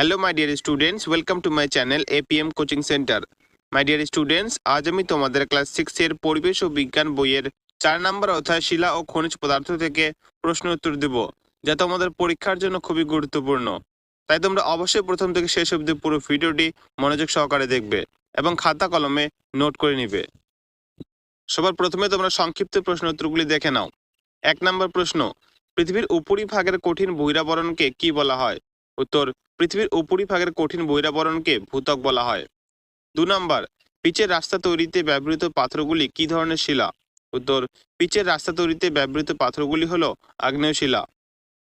Hello my dear students welcome to my channel APM coaching centre my dear students আজ আমি তোমাদের class সিক্সের পরিবেশ ও বিজ্ঞান বইয়ের চার নম্বর অধ্যায় শিলা ও খনিজ পদার্থ থেকে প্রশ্ন উত্তর দেব, যা তোমাদের পরীক্ষার জন্য খুবই গুরুত্বপূর্ণ। তাই তোমরা অবশ্যই প্রথম থেকে শেষ অবধি পুরো ভিডিওটি মনোযোগ সহকারে দেখবে এবং খাতা কলমে নোট করে নিবে। সবার প্রথমে তোমরা সংক্ষিপ্ত প্রশ্ন উত্তরগুলি দেখে নাও। এক নম্বর প্রশ্ন, পৃথিবীর উপরিভাগের কঠিন বহিরাবরণকে কি বলা হয়? উত্তর পৃথিবীর উপরিভাগের কঠিন বহিরাবরণকে ভূতক বলা হয়। দু নম্বর, পিচের রাস্তা তৈরিতে ব্যবহৃত পাথরগুলি কি ধরনের শিলা? উত্তর, পিচের রাস্তা তৈরিতে ব্যবহৃত পাথরগুলি হলো আগ্নেয় শিলা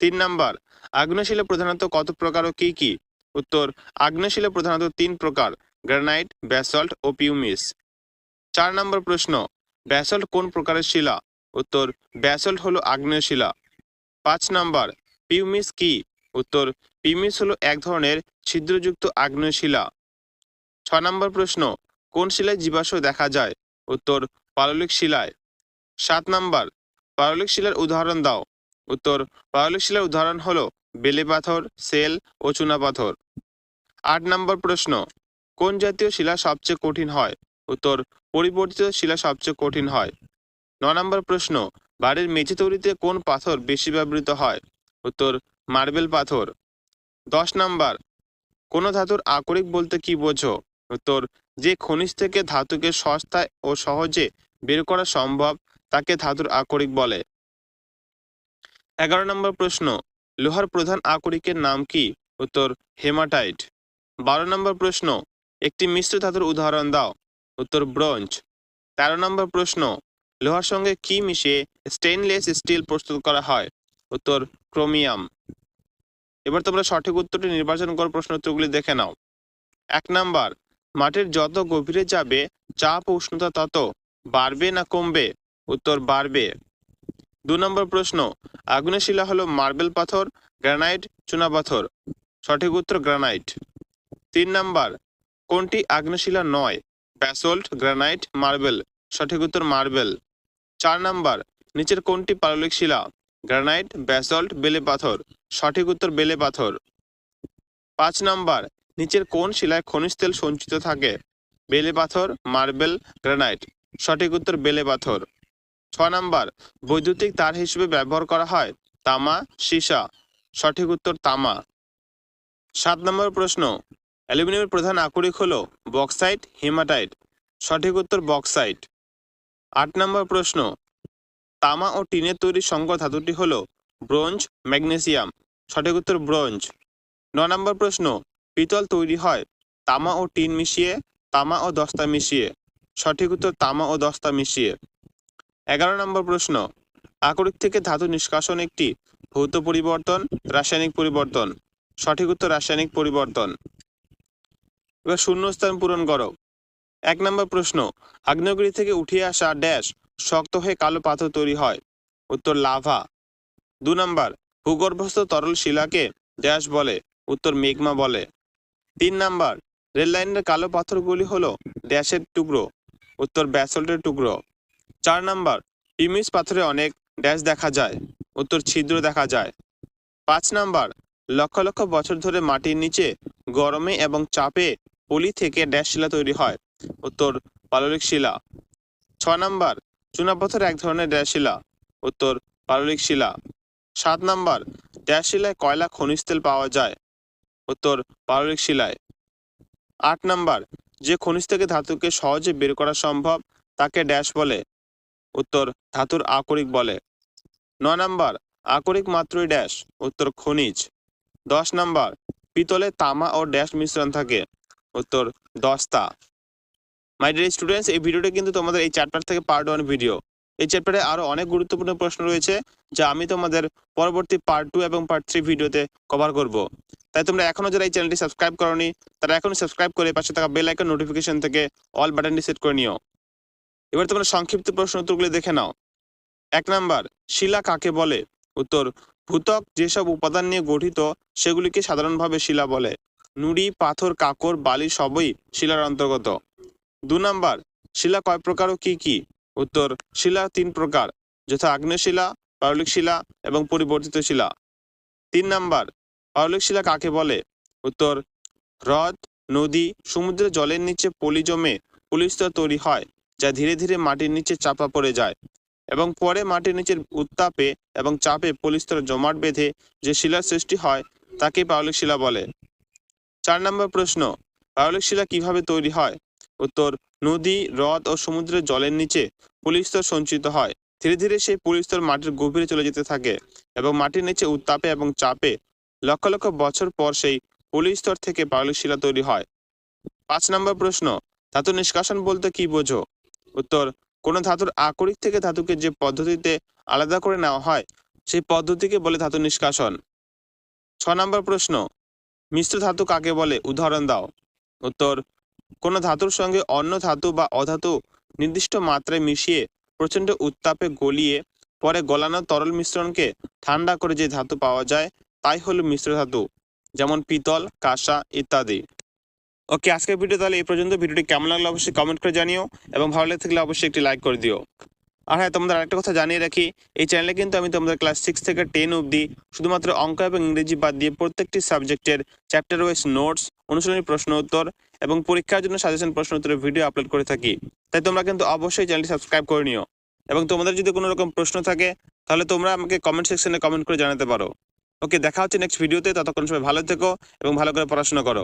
তিন নম্বর আগ্নেয় শিলা প্রধানত কত প্রকার ও কি কি? উত্তর আগ্নেয় শিলা প্রধানত তিন প্রকার, গ্রানাইট, ব্যাসল্ট ও পিউমিস। চার নম্বর প্রশ্ন, ব্যাসল্ট কোন প্রকারের শিলা? উত্তর, ব্যাসল্ট হলো আগ্নেয় শিলা পাঁচ নম্বর, পিউমিস কি? উত্তর পিউমিস হলো এক ধরনের ছিদ্রযুক্ত আগ্নেয় শিলা। ছ নম্বর প্রশ্ন, কোন শিলায় জীবাশ্ম দেখা যায়? উত্তর, পাললিক শিলায়। সাত নম্বর, পাললিক শিলার উদাহরণ দাও। উত্তর, পাললিক শিলার উদাহরণ হলো বেলে পাথর, সেল ও চুনাপাথর আট নম্বর প্রশ্ন, কোন জাতীয় শিলা সবচেয়ে কঠিন হয়? উত্তর, পরিবর্তিত শিলা সবচেয়ে কঠিন হয়। ন নম্বর প্রশ্ন, বাড়ির মেঝে তৈরিতে কোন পাথর বেশি ব্যবহৃত হয়? উত্তর, মার্বেল পাথর। দশ নাম্বার, কোন ধাতুর আকরিক বলতে কি বোঝো? উত্তর, যে খনিজ থেকে ধাতুকে সস্তায় ও সহজে বের করা সম্ভব, তাকে ধাতুর আকরিক বলে। এগারো নম্বর প্রশ্ন, লোহার প্রধান আকরিকের নাম কি? উত্তর, হেমাটাইট। বারো নম্বর প্রশ্ন, একটি মিশ্র ধাতুর উদাহরণ দাও। উত্তর, ব্রোঞ্জ। তেরো নম্বর প্রশ্ন, লোহার সঙ্গে কি মিশিয়ে স্টেইনলেস স্টিল প্রস্তুত করা হয়? উত্তর, ক্রোমিয়াম। এবার তোমরা সঠিক উত্তরটি নির্বাচন করো প্রশ্ন উত্তরগুলি দেখে নাও। এক নাম্বার, মাটির যত গভীরে যাবে, চাপ উষ্ণতা তত বাড়বে না কমবে? উত্তর, বাড়বে। দু নম্বর প্রশ্ন আগুনের শিলা হলো মার্বেল পাথর, গ্রানাইট চুনাপাথর সঠিক উত্তর, গ্রানাইট। তিন নাম্বার, কোনটি আগ্নেয়শিলা নয়, ব্যাসল্ট, গ্রানাইট, মার্বেল? সঠিক উত্তর, মার্বেল। চার নাম্বার, নিচের কোনটি পাললিক শিলা, গ্রানাইট, ব্যাসল্ট, বেলে পাথর? সঠিক উত্তর বেলে পাথর। পাঁচ নাম্বার, নিচের কোন শিলায় খনিজ তেল সঞ্চিত থাকে? বেলে পাথর, মার্বেল, গ্রানাইট। সঠিক উত্তর বেলে পাথর। ছ নাম্বার, বৈদ্যুতিক তার হিসেবে ব্যবহার করা হয়? তামা, সীসা। সঠিক উত্তর তামা। সাত নম্বর প্রশ্ন, অ্যালুমিনিয়ামের প্রধান আকরিক হল বক্সাইট, হিমাটাইট। সঠিক উত্তর বক্সাইট। আট নম্বর প্রশ্ন, তামা ও টিনের তৈরি সংকর ধাতুটি হলো ব্রোঞ্জ, ম্যাগনেসিয়াম। সঠিক উত্তর ব্রোঞ্জ। ন নম্বর প্রশ্ন, পিতল তৈরি হয় তামা ও টিন মিশিয়ে, তামা ও দস্তা মিশিয়ে। সঠিক উত্তর, তামা ও দস্তা মিশিয়ে। এগারো নম্বর প্রশ্ন, আকরিক থেকে ধাতু নিষ্কাশন একটি ভৌত পরিবর্তন, রাসায়নিক পরিবর্তন। সঠিক উত্তর, রাসায়নিক পরিবর্তন। এবার শূন্যস্থান পূরণ করো। এক নম্বর প্রশ্ন, আগ্নেয়গিরি থেকে উঠে আসা ড্যাশ শক্ত হয়ে কালো পাথর তৈরি হয়। উত্তর, লাভা। দু নম্বর, ভূগর্ভস্থ তরল শিলাকে ড্যাশ বলে, উত্তর মেঘমা বলে। তিন নাম্বার রেললাইনের কালো পাথরগুলি হলো ড্যাশের টুকরো, উত্তর ব্যাসল্টের টুকরো। চার নাম্বার পিমিস পাথরে অনেক ড্যাশ দেখা যায়, উত্তর ছিদ্র দেখা যায়। পাঁচ নাম্বার, লক্ষ লক্ষ বছর ধরে মাটির নিচে, গরমে এবং চাপে পলি থেকে ড্যাশ শিলা তৈরি হয়, উত্তর পাললিক শিলা। ছ নাম্বার, চুনাপাথর এক ধরনের ড্যাশ শিলা, উত্তর পাললিক শিলা। সাত নাম্বার ড্যাশ শিলায় কয়লা খনিজ তেল পাওয়া যায়? উত্তর পাললিক শিলায়। আট নাম্বার, যে খনিজ থেকে ধাতুকে সহজে বের করা সম্ভব, তাকে ড্যাশ বলে। উত্তর, ধাতুর আকরিক বলে। ন নাম্বার, আকরিক মাত্রই ড্যাশ, উত্তর, খনিজ। দশ নাম্বার, পিতলে তামা ও ড্যাশ মিশ্রণ থাকে। উত্তর, দস্তা। মাই ডিয়ার স্টুডেন্টস এই ভিডিওটা কিন্তু তোমাদের এই চ্যাপ্টার থেকে পার্ট ওয়ান ভিডিও এই চ্যাপ্টারে আরও অনেক গুরুত্বপূর্ণ প্রশ্ন রয়েছে, যা আমি তোমাদের পরবর্তী পার্ট টু এবং পার্ট থ্রি ভিডিওতে কভার করব। তাই তোমরা এখনও যারা এই চ্যানেলটি সাবস্ক্রাইব করনি, তারা এখনই সাবস্ক্রাইব করে পাশে থাকা বেল আইকন নোটিফিকেশন থেকে অল বাটনটি সেট করে নিও। এবার তোমরা সংক্ষিপ্ত প্রশ্ন উত্তরগুলি দেখে নাও। এক নাম্বার, শিলা কাকে বলে? উত্তর, ভূতক যেসব উপাদান নিয়ে গঠিত, সেগুলিকে সাধারণভাবে শিলা বলে। নুড়ি, পাথর, কাকর, বালি সবই শিলার অন্তর্গত। দু নাম্বার, শিলা কয় প্রকার ও কি কি? উত্তর, শিলা তিন প্রকার, যথা আগ্নেয় শিলা পারলিক শিলা এবং পরিবর্তিত শিলা। তিন নাম্বার পারলিক শিলা কাকে বলে? উত্তর, হ্রদ, নদী, সমুদ্রের জলের নিচে পলি জমে পলিস্তর তৈরি হয়, যা ধীরে ধীরে মাটির নিচে চাপা পড়ে যায় এবং পরে মাটির নিচের উত্তাপে এবং চাপে পলিস্তর জমাট বেঁধে যে শিলার সৃষ্টি হয়, তাকে পাললিক শিলা বলে। চার নম্বর প্রশ্ন পাললিক শিলা কীভাবে তৈরি হয়? উত্তর, নদী, হ্রদ ও সমুদ্রের জলের নিচে পলিস্তর সঞ্চিত হয়। ধীরে ধীরে সেই পলিস্তর মাটির গভীরে চলে যেতে থাকে এবং মাটির নিচে উত্তাপে এবং চাপে লক্ষ লক্ষ বছর পর সেই পলিস্তর থেকে পাললিক শিলা তৈরি হয়। পাঁচ নম্বর প্রশ্ন, ধাতু নিষ্কাশন বলতে কি বোঝো? উত্তর, কোন ধাতুর আকরিক থেকে ধাতুকে যে পদ্ধতিতে আলাদা করে নেওয়া হয়, সেই পদ্ধতিকে বলে ধাতু নিষ্কাশন। ছ নম্বর প্রশ্ন, মিশ্র ধাতু কাকে বলে? উদাহরণ দাও। উত্তর কোন ধাতুর সঙ্গে অন্য ধাতু বা অধাতু নির্দিষ্ট মাত্রায় মিশিয়ে প্রচণ্ড উত্তাপে গলিয়ে পরে গলানো তরল মিশ্রণকে ঠান্ডা করে যে ধাতু পাওয়া যায়, তাই হলো মিশ্র ধাতু, যেমন পিতল, কাঁসা ইত্যাদি। ওকে, আজকের ভিডিও তাহলে এই পর্যন্ত। ভিডিওটি কেমন লাগল অবশ্যই কমেন্ট করে জানিও এবং ভালো লাগে থাকলে অবশ্যই একটি লাইক করে দিও। আর হ্যাঁ তোমাদের আরেকটা কথা জানিয়ে রাখি, এই চ্যানেলে কিন্তু আমি তোমাদের ক্লাস সিক্স থেকে টেন অবধি শুধুমাত্র অঙ্ক এবং ইংরেজি বাদ দিয়ে প্রত্যেকটি সাবজেক্টের চ্যাপ্টার ওয়াইজ নোটস অনুশীলনী প্রশ্ন উত্তর এবং পরীক্ষার জন্য সাজেশন প্রশ্ন উত্তরের ভিডিও আপলোড করে থাকি। তাই তোমরা কিন্তু অবশ্যই চ্যানেলটি সাবস্ক্রাইব করে নিও। এবং তোমাদের যদি কোনো রকম প্রশ্ন থাকে, তাহলে তোমরা আমাকে কমেন্ট সেকশনে কমেন্ট করে জানাতে পারো। ওকে দেখা হচ্ছে নেক্সট ভিডিওতে ততক্ষণ সবাই ভালো থেকো এবং ভালো করে পড়াশোনা করো।